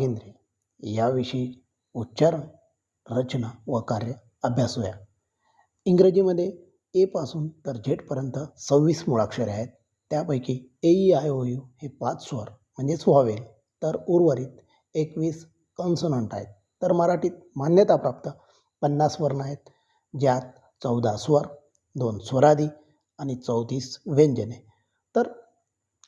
केंद्रे. याविषयी उच्चारण रचना व कार्य अभ्यासूया इंग्रजीमध्ये एपासून तर झेडपर्यंत सव्वीस मुळाक्षरे आहेत. त्यापैकी A E I O U हे पाच स्वर म्हणजेच व्हावेल तर उर्वरित एकवीस कॉन्सनंट आहेत. तर मराठीत मान्यताप्राप्त पन्नास वर्ण आहेत. ज्यात चौदा स्वर दोन स्वरादी आणि चौतीस व्यंजने. तर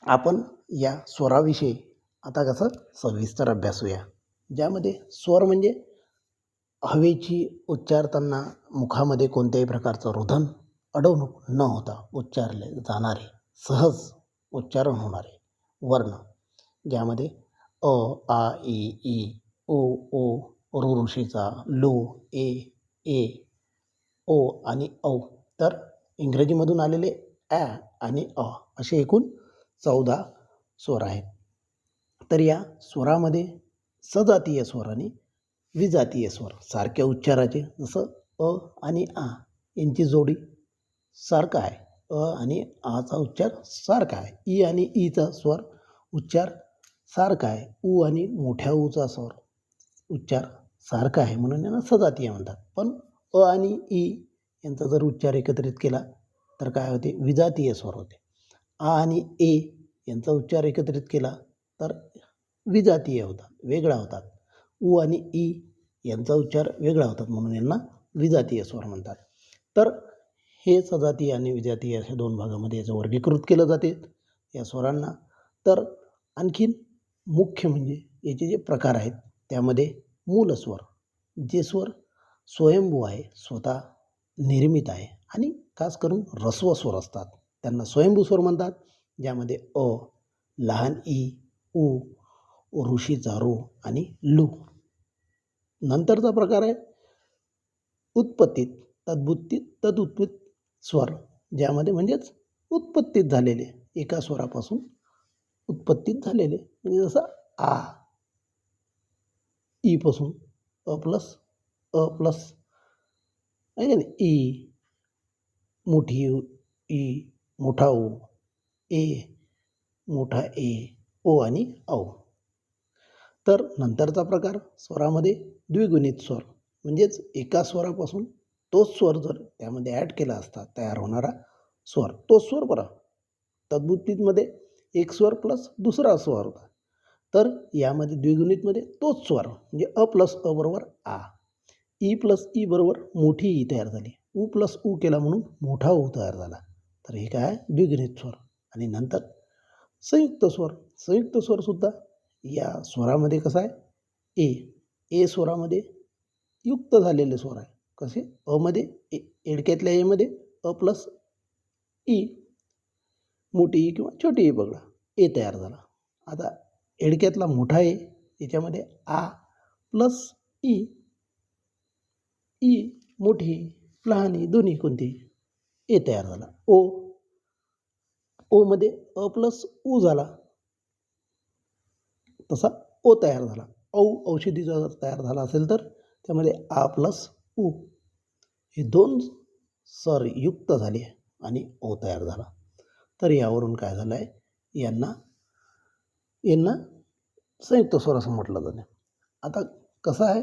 आपण या स्वराविषयी आता कसं सविस्तर अभ्यासूया. ज्यामध्ये स्वर म्हणजे हवेची उच्चारताना मुखामध्ये कोणत्याही प्रकारचं रुधन अडवणूक न होता उच्चारले जाणारे सहज उच्चारण होणारे वर्ण. ज्यामध्ये अ आ ए ई ओ ओ ऋ ऋषीचा लो ए ए ओ आणि औ. तर इंग्रजीमधून आलेले ॲ आणि अ असे एकूण चौदा स्वर आहेत. तर या स्वरामध्ये सजातीय स्वर आणि विजातीय स्वर सारख्या उच्चाराचे जसं अ आणि आ यांची जोडी सारखा आहे. अ आणि आचा उच्चार सारखा आहे. ई आणि ईचा स्वर उच्चार सारखा आहे. ऊ आणि मोठ्या ऊचा स्वर उच्चार सारखा आहे म्हणून यांना सजातीय म्हणतात. पण अ आणि ई यांचा जर उच्चार एकत्रित केला तर काय होते? विजातीय स्वर होते. आ आणि ए यांचा उच्चार एकत्रित केला तर विजातीय होतात वेगळा होतात. उ आणि ई यांचा उच्चार वेगळा होतात म्हणून यांना विजातीय स्वर म्हणतात. तर हे सजातीय आणि विजातीय अशा दोन भागामध्ये याचं वर्गीकृत केलं जाते या स्वरांना. तर आणखीन मुख्य म्हणजे याचे जे प्रकार आहेत त्यामध्ये मूलस्वर जे स्वर स्वयंभू आहे स्वतः निर्मित आहे आणि खास करून रस्व स्वर असतात. त्यांना स्वयंभू स्वर म्हणतात ज्यामध्ये अ लहान ई उ ऋषीचा रो आणि लू. नंतरचा प्रकार आहे उत्पत्तीत तद्बुत्तीत तदुत्पत्त स्वर ज्यामध्ये म्हणजेच उत्पत्तीत झालेले एका स्वरापासून उत्पत्तीत झालेले. म्हणजे जसं आ ईपासून अ प्लस अ प्लस आहे ना ई मोठी ई मोठा ओ ए मोठा ए ओ आणि औ. तर नंतरचा प्रकार स्वरामध्ये द्विगुणित स्वर. म्हणजेच एका स्वरापासून तोच स्वर जर त्यामध्ये ॲड केला असता तयार होणारा स्वर तोच स्वर बरा. तद्बुद्धीतमध्ये एक स्वर प्लस दुसरा स्वर होता. तर यामध्ये द्विगुणितमध्ये तोच स्वर म्हणजे अ प्लस अ बरोबर आ. ई प्लस ई बरोबर मोठी ई तयार झाली. उ प्लस उ केला म्हणून मोठा उ तयार झाला. तर हे काय? द्विगुणित स्वर. आणि नंतर संयुक्त स्वर. संयुक्त स्वरसुद्धा या स्वरामध्ये कसं आहे? ए. ए स्वरामध्ये युक्त झालेले स्वर आहे. कसे? अमध्ये ए एडक्यातल्या एमध्ये अ प्लस ई. मोठी ई किंवा छोटी ई बघा ए तयार झाला. आता एडक्यातला मोठा ए याच्यामध्ये आ प्लस ई. ई मोठी लहान ई दोन्ही कोणती? ए तयार झाला. ओ. ओमध्ये अ प्लस उ झाला. तसा ओ तयार झाला. औ औषधीचा जर तयार झाला असेल तर त्यामध्ये आ प्लस उ. हे दोन सर युक्त झाले आणि ओ तयार झाला. तर यावरून काय झालं आहे यांना यांना संयुक्त स्वर असं म्हटलं जाते. आता कसं आहे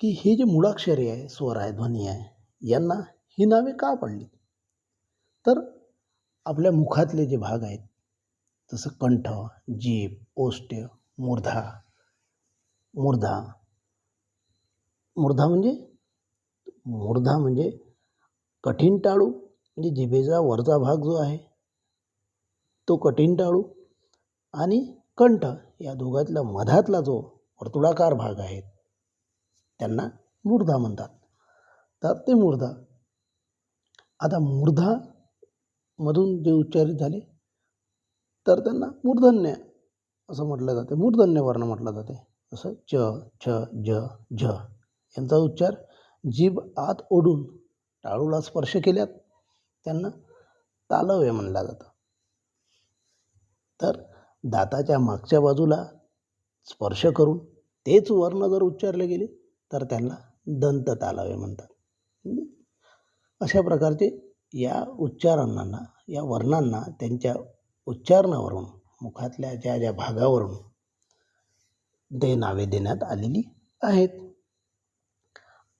की हे जे मुळाक्षरे आहे स्वर आहे ध्वनी आहे यांना ही नावे का पडली? तर आपल्या मुखातले जे भाग आहेत जसं कंठ जीभ ओष्ट मूर्धा. मूर्धा. मूर्धा म्हणजे? मूर्धा म्हणजे कठीण टाळू म्हणजे जिभेचा वरचा भाग जो आहे तो कठीण टाळू आणि कंठ या दोघातला मधातला जो वर्तुळाकार भाग आहे त्यांना मूर्धा म्हणतात. तर ते मूर्धा. आता मूर्धामधून जे उच्चारित झाले तर त्यांना मूर्धन्य असं म्हटलं जाते. मूर्धन्य वर्ण म्हटलं जाते. असं च छ ज झ यांचा उच्चार जीभ आत ओढून टाळूला स्पर्श केल्यात. त्यांना तालव्य म्हणलं जातं. तर दाताच्या मागच्या बाजूला स्पर्श करून तेच वर्ण जर उच्चारले गेले तर त्यांना दंत तालव्य म्हणतात. म्हणजे अशा प्रकारचे या उच्चारणांना या वर्णांना त्यांच्या उच्चारणावरून मुखातल्या ज्या ज्या भागावरून ते नावे देण्यात आलेली आहेत.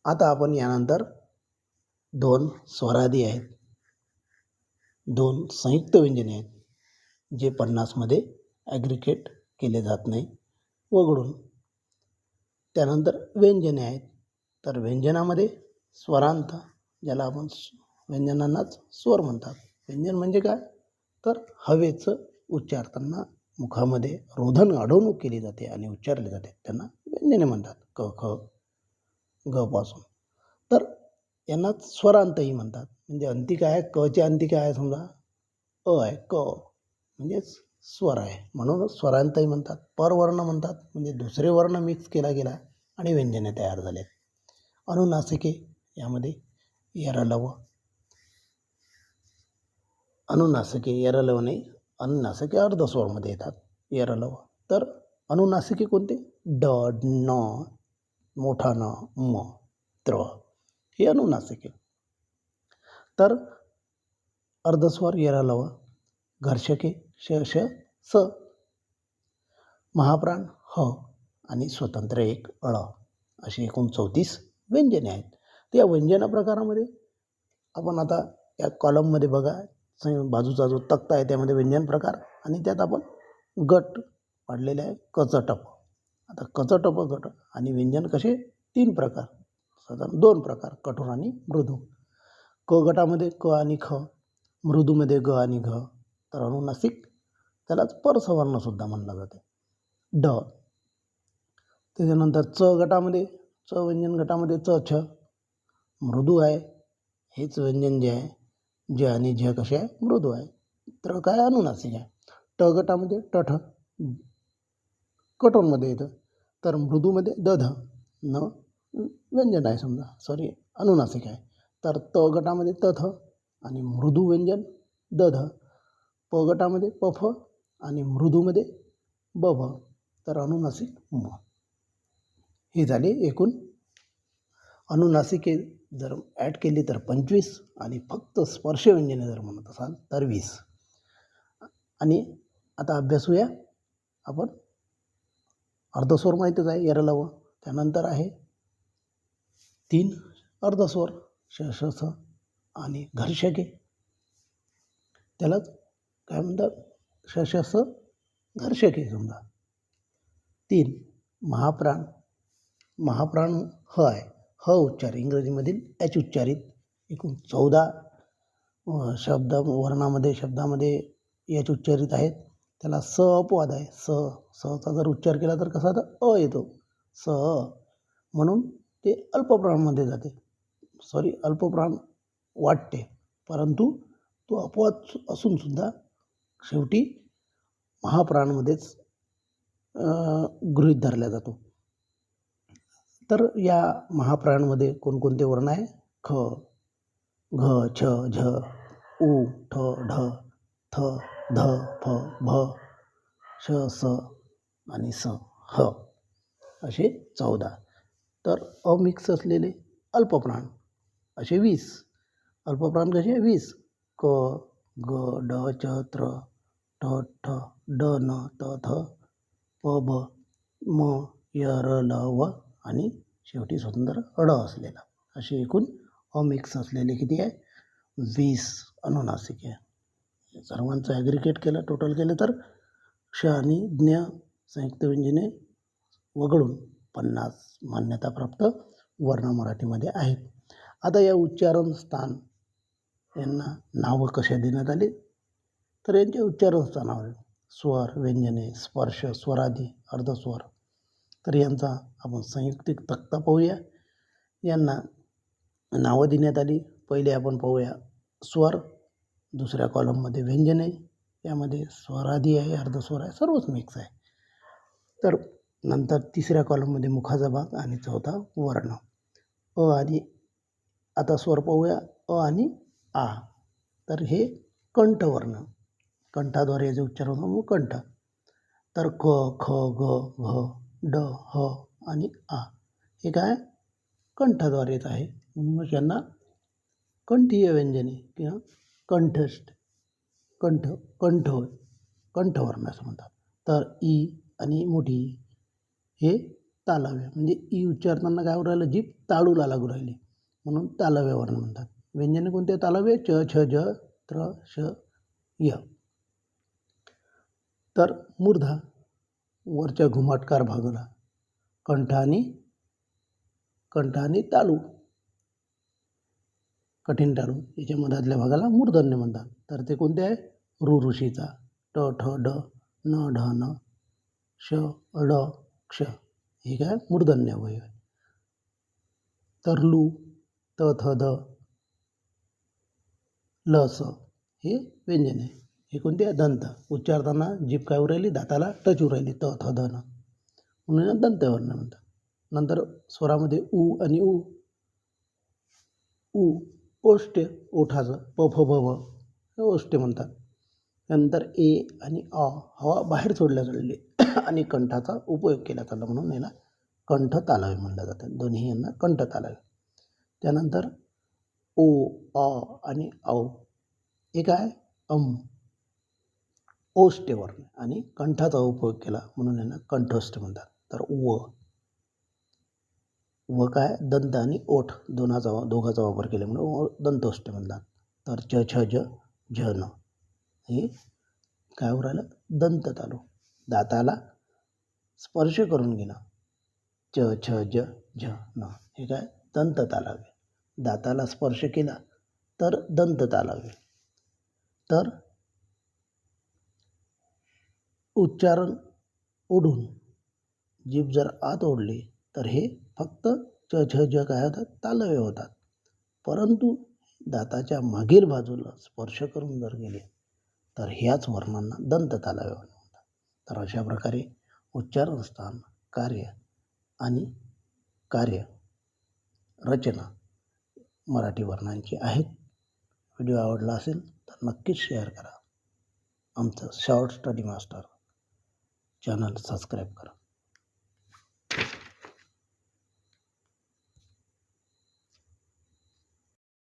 आता आपण यानंतर दोन स्वरादी आहेत. दोन संयुक्त व्यंजने आहेत जे पन्नासमध्ये ॲग्रिकेट केले जात नाही. वगळून त्यानंतर व्यंजने आहेत. तर व्यंजनामध्ये स्वरांत ज्याला आपण व्यंजनांनाच स्वर म्हणतात. व्यंजन म्हणजे काय? तर हवेचं उच्चारताना मुखामध्ये रोधन अडवणूक केली जाते आणि उच्चारले जाते. त्यांना व्यंजने म्हणतात. क ख ग पासून. तर यांना स्वरांतही म्हणतात. म्हणजे अंती काय आहे कच्या अंती काय आहे समजा. अ आहे क. म्हणजेच स्वर आहे. म्हणूनच स्वरांतही म्हणतात. परवर्ण म्हणतात. म्हणजे दुसरे वर्ण मिक्स केला गेला आणि व्यंजने तयार झाले अनुनासिके यामध्ये यरलव. अनुनासिके यरलव नाही अनुनासिके अर्धस्वरमध्ये येतात. यरलव तर अनुनासिके कोणते? ड न मोठा न म त्र. हे अनुनासिके. तर अर्धस्वर यरलव घर्षके श श स. महाप्राण ह आणि स्वतंत्र एक अळ. अशी एकूण चौतीस व्यंजने आहेत. त्या व्यंजना प्रकारामध्ये आपण आता या कॉलममध्ये बघा. बाजूचा जो तक्ता आहे त्यामध्ये व्यंजन प्रकार आणि त्यात आपण गट पाडलेले आहे कचटप. आता कचटप गट आणि व्यंजन कसे? तीन प्रकार. साधारण दोन प्रकार कठोर आणि मृदू. क गटामध्ये क आणि ख मृदूमध्ये ग आणि घ. तर अनुनासिक त्यालाच परसवर्णसुद्धा म्हणलं जाते. ड. त्याच्यानंतर च गटामध्ये च व्यंजन गटामध्ये च छ. मृदू आहे हेच व्यंजन जे आहे ज आणि झ कसे आहे? मृदू आहे. तर काय अनुनासिक आहे ट गटामध्ये टठ कटोनमध्ये येतं. तर मृदूमध्ये दध न व्यंजन आहे समजा. सॉरी अनुनासिक आहे तर त गटामध्ये तथ आणि मृदू व्यंजन दध प गटामध्ये पफ आणि मृदूमध्ये बभ तर अनुनासिक म. हे झाले एकूण. अनुनासिके जर ॲड केली तर पंचवीस आणि फक्त स्पर्शव्यंजने जर म्हणत असाल तर वीस. आणि आता अभ्यासूया आपण अर्धस्वर माहितीच आहे यरलव त्यानंतर आहे तीन अर्धस्वर शस आणि घर्षके त्यालाच काय म्हणतात? शशस घर्षके समजा. तीन महाप्राण. महाप्राण ह आहे. ह उच्चार इंग्रजीमधील एच उच्चारित एकूण चौदा शब्द वर्णामध्ये शब्दामध्ये एच उच्चारित आहेत. त्याला स अपवाद आहे. स सचा जर उच्चार केला तर कसा तर अ येतो. स म्हणून ते अल्पप्राणमध्ये जाते. सॉरी अल्पप्राण वाटते. परंतु तो अपवाद असूनसुद्धा शेवटी महाप्राणमध्येच गृहीत धरला जातो. तर या महाप्राणमध्ये कोणकोणते वर्ण आहे? ख घ छ झ उ ठ ढ थ ध फ भ श स आणि स ह असे चौदा. तर अमिक्स असलेले अल्पप्राण असे वीस. अल्पप्राण कसे? वीस. क ग ड च त्र ठ ठ ड न त थ प ब म य र ल व आणि शेवटी स्वतंत्र अड असलेला. असे एकूण अमिक्स असलेले किती आहे? वीस अनुनासिक आहे. सर्वांचं ॲग्रिकेट केलं टोटल केलं तर क्ष आणि ज्ञ संयुक्त व्यंजने वगळून पन्नास मान्यताप्राप्त वर्ण मराठीमध्ये आहेत. आता या उच्चारण स्थान यांना नावं कशा देण्यात आली? तर यांच्या उच्चारण स्थानावर स्वर व्यंजने स्पर्श स्वरादी अर्धस्वर. तर यांचा आपण संयुक्तिक तक्ता पाहूया. यांना नावं देण्यात आली. पहिले आपण पाहूया स्वर. दुसऱ्या कॉलममध्ये व्यंजने. यामध्ये स्वराधी आहे अर्धस्वर आहे सर्वच मिक्स आहे. तर नंतर तिसऱ्या कॉलममध्ये मुखाचा भाग आणि चौथा वर्ण. अ आणि आता स्वर पाहूया. अ आणि आ. तर हे कंठवर्ण. कंठाद्वारे याचे उच्चार होतो मग कंठ. तर क ख ग घ ड ह आणि आ. हे काय? कंठाद्वारेच आहे. मग यांना कंठीय व्यंजने किंवा कंठस्थ कंठ कंठ कंठवर्ण असं म्हणतात. तर ई आणि मोठी हे तालव्य. म्हणजे ई उच्चारताना काय राहिलं? जीप ताळूला लागू राहिली. म्हणून तालव्य वर्ण म्हणतात. व्यंजने कोणते? तालव्य? च छ ज त्र श य. तर मूर्धा वरच्या घुमाटकार भागाला. कंठ आणि कंठ आणि तालू. कठीण टाळू याच्या मधातल्या भागाला मूर्धन्य म्हणतात. तर ते कोणते आहे? ऋ ऋषीचा. ट ठ ड न ढ न श ड क्ष. हे काय? मूर्धन्य वय. आहे तर लू त थ द ल स. हे व्यंजन आहे. हे कोणते? आहे दंत. उच्चारताना जीभ काय राहिली? दाताला टच राहिली. त थ धन म्हणून याला दंतवर्ण म्हणतात. नंतर स्वरामध्ये उ आणि उ. उ ओष्टे ओठाचं प फ भ हे ओष्टे म्हणतात. नंतर ए आणि अ हवा बाहेर सोडल्या सोडली आणि कंठाचा उपयोग केला चालला म्हणून याला कंठ तालावे म्हणलं जातं. दोन्ही यांना कंठ तालावे त्यानंतर ओ अ आणि औ. हे काय? अम. ओष्टेवर आणि कंठाचा उपयोग केला म्हणून यांना कंठोष्ट म्हणतात. तर व. व काय? दंत आणि ओठ दोनाचा दोघाचा वापर केल्यामुळे व दंतोष्ट म्हणतात. तर च छ ज झ न. हे काय होऊ राहिलं? दंत तालू दाताला स्पर्श करून घेणं. च छ ज झ न. हे काय? दंत तालावे दाताला स्पर्श केला तर दंत तालावे तर उच्चारण ओढून जीभ जर आत ओढली तर हे फक्त च छ ज काय होतात तालव्य होतात. परंतु दाताच्या मागील बाजूला स्पर्श करून जर गेले तर ह्याच वर्णांना दंत तालव्य म्हणतात. तर अशा प्रकारे उच्चारण स्थान कार्य आणि कार्य रचना मराठी वर्णांची आहेत. व्हिडिओ आवडला असेल तर नक्कीच शेअर करा. आमचं short study master channel subscribe करा.